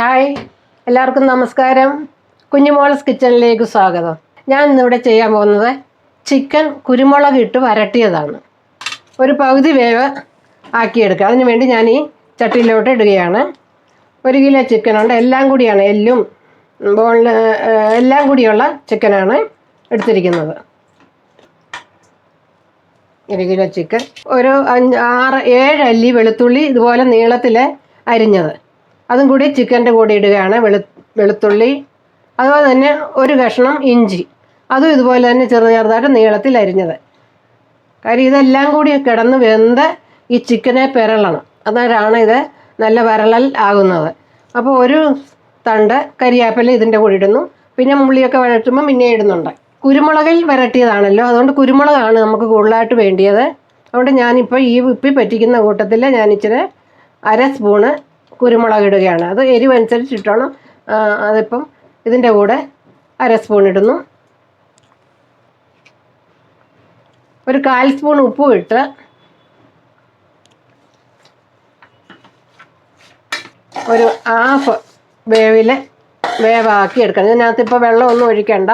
Hi എല്ലാവർക്കും നമസ്കാരം. കുഞ്ഞുമോളസ് കിച്ചണിലേക്ക് സ്വാഗതം. ഞാൻ ഇന്നിവിടെ ചെയ്യാൻ പോകുന്നത് ചിക്കൻ കുരുമുളക് ഇട്ട് വരട്ടിയതാണ്. ഒരു പകുതി വേവ് ആക്കിയെടുക്കുക. അതിന് വേണ്ടി ഞാൻ ഈ ചട്ടിയിലോട്ട് ഇടുകയാണ്. ഒരു കിലോ ചിക്കനുണ്ട് എല്ലാം കൂടിയാണ് എല്ലും ബോണിൽ എല്ലാം കൂടിയുള്ള ചിക്കനാണ് എടുത്തിരിക്കുന്നത്. ഒരു കിലോ ചിക്കൻ ഒരു അഞ്ച് ആറ് ഏഴ് അല്ലി വെളുത്തുള്ളി ഇതുപോലെ നീളത്തിൽ അരിഞ്ഞത്. അതും കൂടി ചിക്കന്റെ കൂടെ ഇടുകയാണ് വെളു വെളുത്തുള്ളി. അതുപോലെ തന്നെ ഒരു കഷ്ണം ഇഞ്ചി. അതും ഇതുപോലെ തന്നെ ചെറു ചെറുതായിട്ട് നീളത്തിൽ അരിഞ്ഞത്. കാര്യം ഇതെല്ലാം കൂടി കിടന്ന് വെന്ത് ഈ ചിക്കനെ പിരളണം. അന്നേരമാണ് ഇത്? നല്ല വരളൽ ആകുന്നത്. അപ്പോൾ ഒരു തണ്ട് കരിയാപ്പില ഇതിന്റെ കൂടെ ഇടുന്നു. പിന്നെ മുള്ളിയൊക്കെ വഴറ്റുമ്പോൾ പിന്നെ ഇടുന്നുണ്ട്. കുരുമുളകിൽ വരട്ടിയതാണല്ലോ. അതുകൊണ്ട് കുരുമുളകാണ് നമുക്ക് കൂടുതലായിട്ട് വേണ്ടിയത്. അതുകൊണ്ട് ഞാനിപ്പോൾ ഈ ഉപ്പി പറ്റിക്കുന്ന കൂട്ടത്തിൽ ഞാൻ ഇച്ചിരി അര സ്പൂണ് കുരുമുളക് ഇടുകയാണ്. അത് എരിവനുസരിച്ച് ഇട്ടോണം ആ, അതിപ്പം ഇതിന്റെ കൂടെ അര സ്പൂൺ ഇടുന്നു. ഒരു കാൽ സ്പൂൺ ഉപ്പും ഇട്ട് ഒരു ഹാഫ് വേവിൽ വേവാക്കി എടുക്കണം. ഇതിനകത്ത് ഇപ്പോൾ വെള്ളമൊന്നും ഒഴിക്കണ്ട.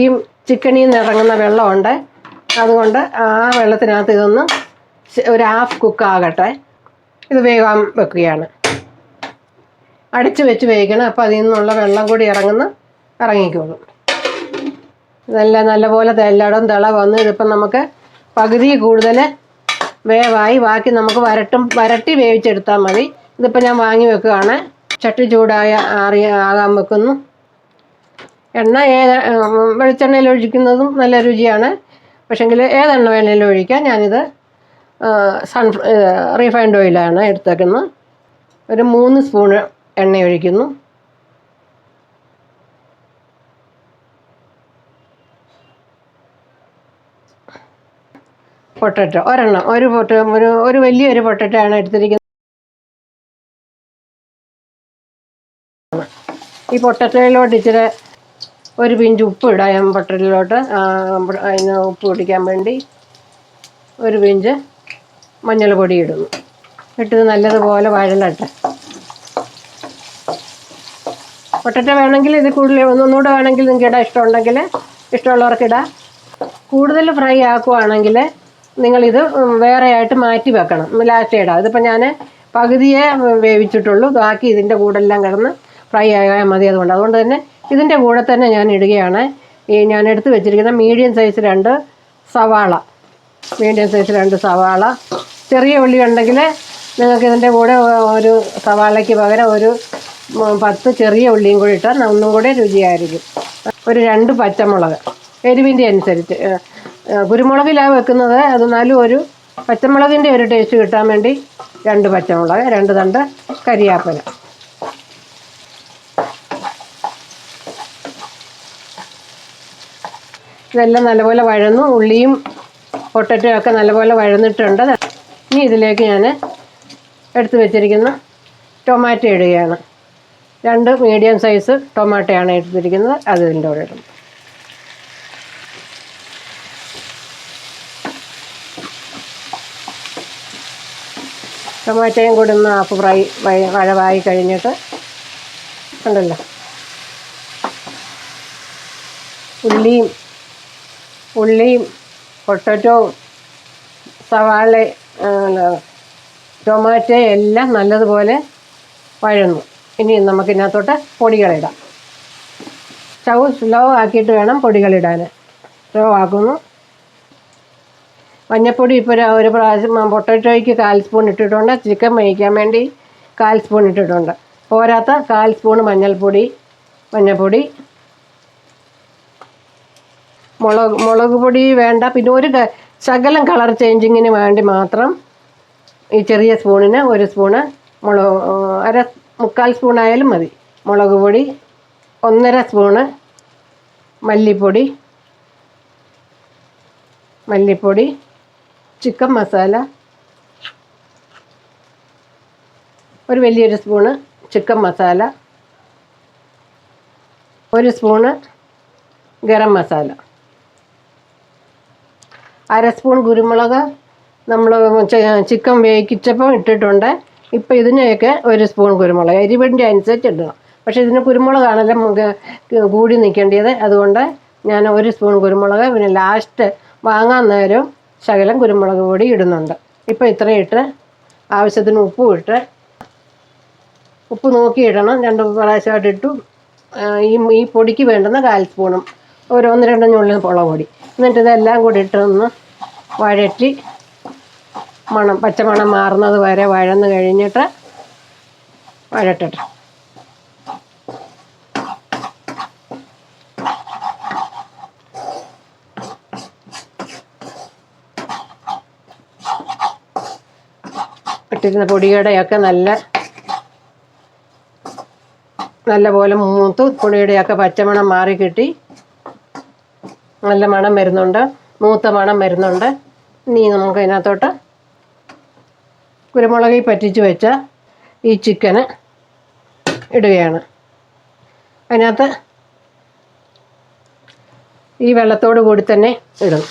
ഈ ചിക്കനിൽ നിന്ന് ഇറങ്ങുന്ന വെള്ളമുണ്ട്. അതുകൊണ്ട് ആ വെള്ളത്തിനകത്ത് ഇതൊന്ന് ഒരു ഹാഫ് കുക്കാകട്ടെ ഇത് വേഗം വെക്കുകയാണ്. അടിച്ച് വെച്ച് വേവിക്കണം. അപ്പോൾ അതിൽ നിന്നുള്ള വെള്ളം കൂടി ഇറങ്ങുന്ന ഇറങ്ങിക്കോളും. ഇതെല്ലാം നല്ലപോലെ എല്ലായിടവും തിള വന്ന് ഇതിപ്പം നമുക്ക് പകുതി കൂടുതൽ വേവായി. ബാക്കി നമുക്ക് വരട്ടും വരട്ടി വേവിച്ചെടുത്താൽ മതി. ഇതിപ്പോൾ ഞാൻ വാങ്ങി വെക്കുകയാണ്. ചട്ടി ചൂടായ ആറി ആകാൻ വെക്കുന്നു. എണ്ണ ഏത് വെളിച്ചെണ്ണയിൽ ഒഴിക്കുന്നതും നല്ല രുചിയാണ്. പക്ഷെങ്കിൽ ഏതെണ്ണ വേണേലും ഒഴിക്കാം. ഞാനിത് സൺ റീഫൈൻഡ് ഓയിലാണ് എടുത്തേക്കുന്നത്. ഒരു മൂന്ന് സ്പൂൺ എണ്ണ ഒഴിക്കുന്നു പൊട്ടറ്റോ. ഒരെണ്ണം. ഒരു പൊട്ട ഒരു ഒരു വലിയൊരു പൊട്ടറ്റോ ആണ് എടുത്തിരിക്കുന്നത്. ഈ പൊട്ടറ്റയിലോട്ട് ഇച്ചിരി ഒരു പിഞ്ച് ഉപ്പ് ഇടാം. പൊട്ടറ്റയിലോട്ട് അതിന് ഉപ്പ് പിടിക്കാൻ വേണ്ടി ഒരു പിഞ്ച് മഞ്ഞൾ പൊടി ഇടുന്നു. ഇട്ടത് നല്ലതുപോലെ വഴലട്ടെ. പൊട്ടറ്റോ വേണമെങ്കിൽ ഇത് കൂടുതൽ ഒന്നുകൂടെ വേണമെങ്കിൽ നിങ്ങൾക്ക് ഇടാം ഇഷ്ടമുണ്ടെങ്കിൽ ഇഷ്ടമുള്ളവർക്ക് ഇടാം. കൂടുതൽ ഫ്രൈ ആക്കുവാണെങ്കിൽ നിങ്ങളിത് വേറെ ആയിട്ട് മാറ്റി വെക്കണം. ലാസ്റ്റ് ഇടാം. ഇതിപ്പോൾ ഞാൻ പകുതിയെ വേവിച്ചിട്ടുള്ളൂ. ബാക്കി ഇതിന്റെ കൂടെല്ലാം കിടന്ന് ഫ്രൈ ആയാൽ മതി അതുകൊണ്ട്. അതുകൊണ്ട് തന്നെ ഇതിന്റെ കൂടെ തന്നെ ഞാൻ ഇടുകയാണ്. ഈ ഞാൻ എടുത്ത് വെച്ചിരിക്കുന്ന മീഡിയം സൈസ് രണ്ട് സവാള. മീഡിയം സൈസ് രണ്ട് സവാള. ചെറിയ ഉള്ളി ഉണ്ടെങ്കിൽ നിങ്ങൾക്ക് ഇതിന്റെ കൂടെ ഒരു സവാളയ്ക്ക് പകരം ഒരു പത്ത് ചെറിയ ഉള്ളിയും കൂടി ഇട്ടാൽ ഒന്നും കൂടെ രുചിയായിരിക്കും. ഒരു രണ്ട് പച്ചമുളക് എരിവിന്റെ അനുസരിച്ച്. കുരുമുളകിലാണ് വെക്കുന്നത്. എന്നാലും ഒരു പച്ചമുളകിന്റെ ഒരു ടേസ്റ്റ് കിട്ടാൻ വേണ്ടി രണ്ട് പച്ചമുളക് രണ്ട് തണ്ട് കരിയാപ്പന. ഇതെല്ലാം നല്ലപോലെ വഴന്നു. ഉള്ളിയും പൊട്ടറ്റോ ഒക്കെ നല്ലപോലെ വഴന്നിട്ടുണ്ട്. ഇനി ഇതിലേക്ക് ഞാൻ എടുത്തു വെച്ചിരിക്കുന്ന ടൊമാറ്റോ ഇടുകയാണ്. രണ്ട് മീഡിയം സൈസ് ടൊമാറ്റോയാണ് എടുത്തിരിക്കുന്നത്. അത് ഇതിന്റെ കൂടെ ഇടും. ടൊമാറ്റോയും കൂടി ഒന്ന് ഹാഫ് ഫ്രൈ വഴ- വഴവായി കഴിഞ്ഞിട്ട് ഉണ്ടല്ലോ ഉള്ളിയും ഉള്ളിയും പൊട്ടറ്റോവും സവാള ടൊമാറ്റോ എല്ലാം നല്ലതുപോലെ വഴന്നു. ഇനി നമുക്ക് ഇതിനകത്തോട്ട് പൊടികളിടാം. സ്റ്റൗ സ്ലോ ആക്കിയിട്ട് വേണം പൊടികളിടാൻ സ്ലോ ആക്കുന്നു. മഞ്ഞപ്പൊടി ഇപ്പോൾ ഒരു- പ്രാവശ്യം പൊട്ടറ്റോയ്ക്ക് കാൽ സ്പൂൺ ഇട്ടിട്ടുണ്ട്. ചിക്കൻ വേവിക്കാൻ വേണ്ടി കാൽ സ്പൂൺ ഇട്ടിട്ടുണ്ട്. പോരാത്ത കാൽ സ്പൂൺ മഞ്ഞൾപ്പൊടി മഞ്ഞൾപ്പൊടി മുളക് മുളക് പൊടി വേണ്ട. പിന്നെ ഒരു ശകലം കളർ ചേഞ്ചിങ്ങിന് വേണ്ടി മാത്രം ഈ ചെറിയ സ്പൂണിന് ഒരു സ്പൂണ് മുളക് അര മുക്കാൽ സ്പൂൺ ആയാലും മതി. മുളക് പൊടി ഒന്നര സ്പൂണ് മല്ലിപ്പൊടി മല്ലിപ്പൊടി ചിക്കൻ മസാല ഒരു വലിയൊരു സ്പൂണ് ചിക്കൻ മസാല ഒരു സ്പൂണ് ഗരം മസാല. അര സ്പൂൺ കുരുമുളക് നമ്മൾ ചിക്കൻ വേവിച്ചപ്പോൾ ഇട്ടിട്ടുണ്ട്. ഇപ്പം ഇതിനെയൊക്കെ ഒരു സ്പൂൺ കുരുമുളക് എരിവിന്റെ അനുസരിച്ച് ഇടണം. പക്ഷേ ഇതിന് കുരുമുളകാണല്ലോ കൂടി നിൽക്കേണ്ടത്. അതുകൊണ്ട് ഞാൻ ഒരു സ്പൂൺ കുരുമുളക് പിന്നെ ലാസ്റ്റ് വാങ്ങാൻ നേരം ശകലം കുരുമുളക് പൊടി ഇടുന്നുണ്ട്. ഇപ്പോൾ ഇത്രയും ഇട്ട് ആവശ്യത്തിന് ഉപ്പും ഇട്ട് ഉപ്പ് നോക്കിയിടണം രണ്ട് പ്രാവശ്യമായിട്ട് ഇട്ടു. ഈ ഈ പൊടിക്ക് വേണ്ടുന്ന കാൽ സ്പൂണും. ഒരു ഒന്ന് രണ്ടെണ്ണുള്ളിൽ മുളക് പൊടി. എന്നിട്ട് ഇതെല്ലാം കൂടി ഇട്ടൊന്ന് വഴറ്റി മണം പച്ചമണം മാറുന്നത് വരെ വഴന്ന് കഴിഞ്ഞിട്ട് വഴട്ടിട്ട് ഇട്ടിരുന്ന പൊടിയുടെയൊക്കെ നല്ല നല്ല പോലെ മൂത്ത് പൊടിയുടെയൊക്കെ പച്ചമണം മാറി കിട്ടി. നല്ല മണം വരുന്നുണ്ട് മൂത്ത മണം വരുന്നുണ്ട്. ഇനി നമുക്ക് അതിനകത്തോട്ട് കുരുമുളകിൽ പറ്റിച്ച് വെച്ച ഈ ചിക്കന് ഇടുകയാണ്. അതിനകത്ത് ഈ വെള്ളത്തോട് കൂടി തന്നെ ഇടും.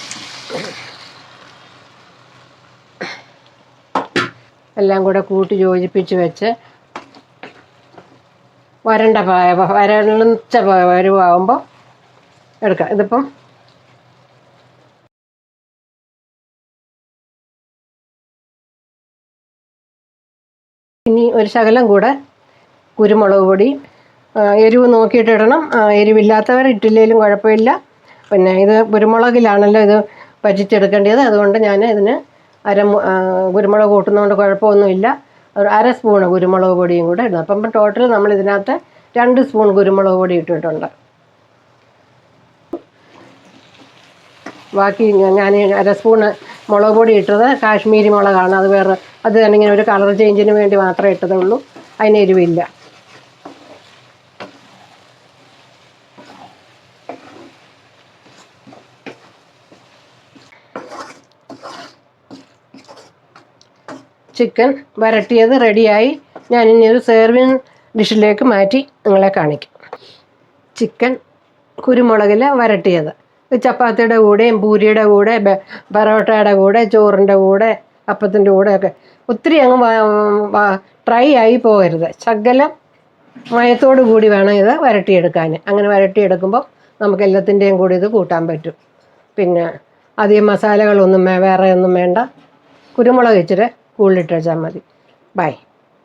എല്ലാം കൂടെ കൂട്ടി യോജിപ്പിച്ച് വെച്ച് വരണ്ട വരണ്ട പരുവാകുമ്പോൾ എടുക്കാം. ഇതിപ്പം ഇനി ഒരു ശകലം കൂടെ കുരുമുളക് പൊടി എരിവ് നോക്കിയിട്ട് ഇടണം എരിവില്ലാത്തവർ ഇട്ടില്ലെങ്കിലും കുഴപ്പമില്ല. പിന്നെ ഇത് കുരുമുളകിലാണല്ലോ ഇത് പറ്റിച്ചെടുക്കേണ്ടത്. അതുകൊണ്ട് ഞാൻ ഇതിന് അര കുരുമുളക് കൂട്ടുന്നതുകൊണ്ട് കുഴപ്പമൊന്നുമില്ല. ഒരു അര സ്പൂണ് കുരുമുളക് പൊടിയും കൂടെ ഇടണം അപ്പം ടോട്ടൽ നമ്മൾ ഇതിനകത്ത് രണ്ട് സ്പൂൺ കുരുമുളക് പൊടി ഇട്ടിട്ടുണ്ട്. ബാക്കി ഞാൻ അര സ്പൂണ് മുളക് പൊടി ഇട്ടത് കാശ്മീരി മുളകാണ്. അത് വേറെ അത് തന്നെ ഇങ്ങനെ ഒരു കളർ ചേഞ്ചിന് വേണ്ടി മാത്രമേ ഇട്ടതുള്ളൂ അതിന് എരിവില്ല. ചിക്കൻ വരട്ടിയത് റെഡിയായി. ഞാൻ ഇനി ഒരു സെർവിങ് ഡിഷിലേക്ക് മാറ്റി നിങ്ങളെ കാണിക്കും. ചിക്കൻ കുരുമുളകിൽ വരട്ടിയത്. ചപ്പാത്തിയുടെ കൂടെയും പൂരിയുടെ കൂടെ പൊറോട്ടയുടെ കൂടെ ചോറിന്റെ കൂടെ അപ്പത്തിന്റെ കൂടെ ഒക്കെ ഒത്തിരി അങ്ങ് ട്രൈ ആയി പോകരുത്. ശകലം മയത്തോടു കൂടി വേണം ഇത് വരട്ടിയെടുക്കാൻ അങ്ങനെ വരട്ടിയെടുക്കുമ്പോൾ നമുക്ക് എല്ലാത്തിന്റെയും കൂടി ഇത് കൂട്ടാൻ പറ്റും. പിന്നെ അധികം മസാലകളൊന്നും വേറെ ഒന്നും വേണ്ട. കുരുമുളക് ഇച്ചിരി കൂടുതലിട്ട് വെച്ചാൽ മതി. ബൈ.